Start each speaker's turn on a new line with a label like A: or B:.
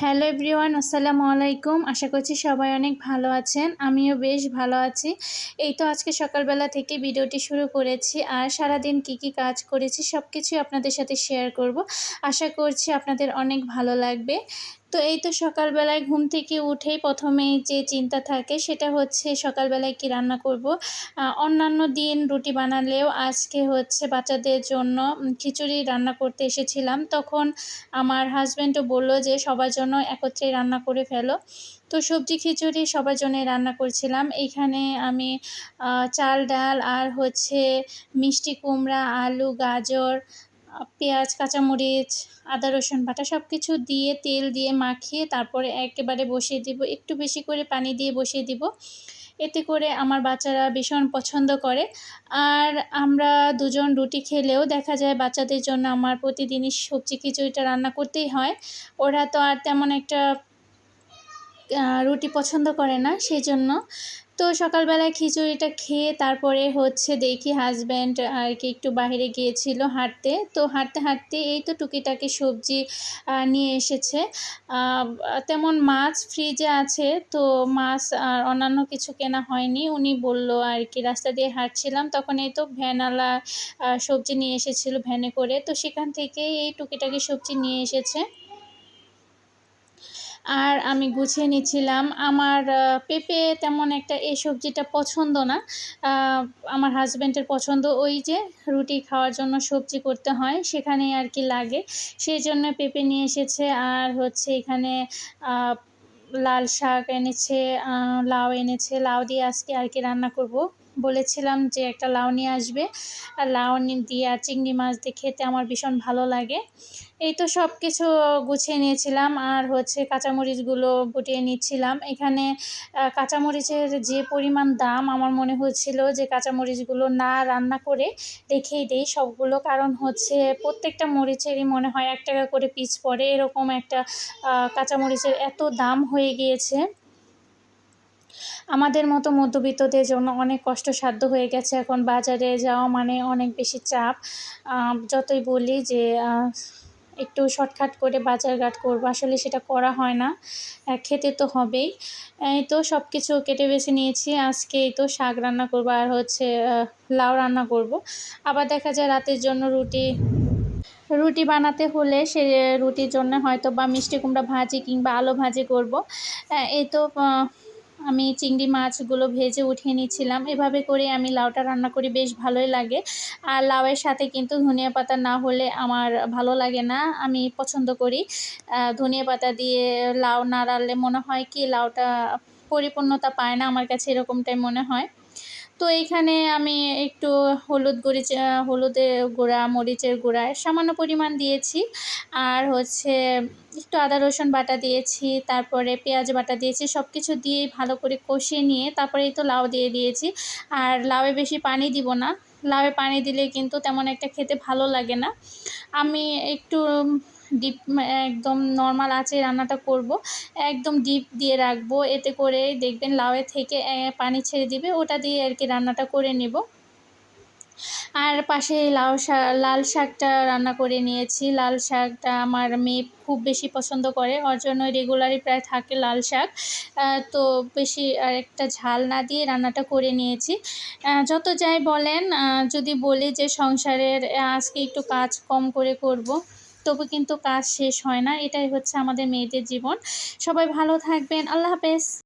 A: Hello everyone, আসসালামু আলাইকুম। আশা করছি সবাই অনেক ভালো আছেন। আমিও বেশ ভালো আছি। এই তো আজকে সকালবেলা থেকে ভিডিওটি শুরু করেছি আর সারাদিন কি কি কাজ করেছি সব কিছুই আপনাদের সাথে শেয়ার করব। আশা করছি আপনাদের অনেক ভালো লাগবে। তো এই তো সকালবেলায় ঘুম থেকে উঠেই প্রথমেই যে চিন্তা থাকে সেটা হচ্ছে সকালবেলায় কি রান্না করব। অন্যান্য দিন রুটি বানালেও আজকে হচ্ছে বাচ্চাদের জন্য খিচুড়ি রান্না করতে এসেছিলাম। তখন আমার হাজব্যান্ডও বলল যে সবার জন্য একত্রে রান্না করে ফেলো। তো সবজি খিচুড়ি সবার জন্য রান্না করছিলাম। এইখানে আমি চাল, ডাল আর হচ্ছে মিষ্টি কুমড়া, আলু, গাজর পেঁয়াজ, কাঁচামরিচ, আদা, রসুন বাটা সব কিছু দিয়ে, তেল দিয়ে মাখিয়ে তারপরে একেবারে বসিয়ে দিব। একটু বেশি করে পানি দিয়ে বসিয়ে দিব। এতে করে আমার বাচ্চারা ভীষণ পছন্দ করে। আর আমরা দুজন রুটি খেলেও দেখা যায় বাচ্চাদের জন্য আমার প্রতিদিনই সবজি খিচুড়িটা রান্না করতেই হয়। ওরা তো আর তেমন একটা রুটি পছন্দ করে না সেই জন্য তো সকালবেলায় খিচুড়িটা খেয়ে তারপরে হচ্ছে দেখি হাজব্যান্ড আর কি একটু বাইরে গিয়েছিল হাঁটতে। তো হাঁটতে হাঁটতে এই তো টুকিটাকি সবজি নিয়ে এসেছে। তেমন মাছ ফ্রিজে আছে, তো মাছ আর অন্যান্য কিছু কেনা হয়নি। উনি বলল আর কি, রাস্তা দিয়ে হাঁটছিলাম, তখন এই তো ভ্যানালা সবজি নিয়ে এসেছিল ভ্যানে করে। তো সেখান থেকে এই টুকিটাকি সবজি নিয়ে এসেছে। আর আমি গুছিয়ে নিচ্ছিলাম। আমার পেঁপে তেমন একটা এই সবজিটা পছন্দ না। আমার হাজব্যান্ডের পছন্দ ওই যে রুটি খাওয়ার জন্য সবজি করতে হয়, সেখানেই আর কি লাগে। সেই জন্য পেঁপে নিয়ে এসেছে আর হচ্ছে এখানে লাল শাক এনেছে লাউ এনেছে। লাউ দিয়ে আজকে আর কি রান্না করব। বলেছিলাম যে একটা লাউ নিয়ে আসবে। আর লাউ দিয়ে চিংড়ি মাছ দিয়ে খেতে আমার ভীষণ ভালো লাগে। এই তো সব কিছু গুছিয়ে নিয়েছিলাম। আর হচ্ছে কাঁচামরিচগুলো গুটিয়ে নিচ্ছিলাম। এখানে কাঁচামরিচের যে পরিমাণ দাম আমার মনে হচ্ছিল যে কাঁচামরিচগুলো না রান্না করে রেখেই দেই সবগুলো। কারণ হচ্ছে প্রত্যেকটা মরিচেরই মনে হয় এক টাকা করে পিস পড়ে। এরকম একটা কাঁচামরিচের এত দাম হয়ে গিয়েছে। আমাদের মতো মধ্যবিত্তদের জন্য অনেক কষ্টসাধ্য হয়ে গেছে এখন বাজারে যাওয়া মানে অনেক বেশি চাপ। যতই বলি যে একটু শর্টকাট করে বাজারঘাট করব, আসলে সেটা করা হয় না। খেতে তো হবেই। এই তো সব কিছু কেটে বেছে নিয়েছি। আজকে এই তো শাক রান্না করব আর হচ্ছে লাউ রান্না করব। আবার দেখা যায় রাতের জন্য রুটি রুটি বানাতে হলে সে রুটির জন্য হয়তো বা মিষ্টি কুমড়া ভাজি কিংবা আলু ভাজি করব। এই তো আমি চিংড়ি মাছগুলো ভেজে উঠিয়ে নিচ্ছিলাম। এভাবে করে আমি লাউটা রান্না করি, বেশ ভালোই লাগে। আর লাউয়ের সাথে কিন্তু ধনিয়া পাতা না হলে আমার ভালো লাগে না, আমি পছন্দ করি। ধনিয়া পাতা দিয়ে লাউ না রাড়লে মনে হয় কি, লাউটা পরিপূর্ণতা পায় না, আমার কাছে এরকমটাই মনে হয়। তো এইখানে আমি একটু হলুদ গরিচ হলুদের গুঁড়া, মরিচের গুঁড়া সামান্য পরিমাণ দিয়েছি। আর হচ্ছে একটু আদা, রসুন বাটা দিয়েছি, তারপরে পেঁয়াজ বাটা দিয়েছি সব কিছু দিয়ে ভালো করে কষিয়ে নিয়ে তারপরে তো লাউ দিয়ে দিয়েছি। আর লাউয়ে বেশি পানি দিব না। লাউয়ে পানি দিলে কিন্তু তেমন একটা খেতে ভালো লাগে না। আমি একটু ডিপ একদম নর্মাল আছে রান্নাটা করব। একদম ডিপ দিয়ে রাখব। এতে করে দেখবেন লাউয়ে থেকে পানি ছেড়ে দিবে। ওটা দিয়ে আর কি রান্নাটা করে নেব। আর পাশে লাউ শাক লাল শাকটা রান্না করে নিয়েছি। লাল শাকটা আমার মেয়ে খুব বেশি পছন্দ করে। ওর জন্য রেগুলারই প্রায় থাকে লাল শাক। তো বেশি আর একটা ঝাল না দিয়ে রান্নাটা করে নিয়েছি। যত যাই বলেন যদি বলি যে সংসারের আজকে একটু কাজ কম করে করব। তবু কিন্তু কাজ শেষ হয় না। এটাই হচ্ছে আমাদের মেয়েদের জীবন। সবাই ভালো থাকবেন। আল্লাহ হাফেজ।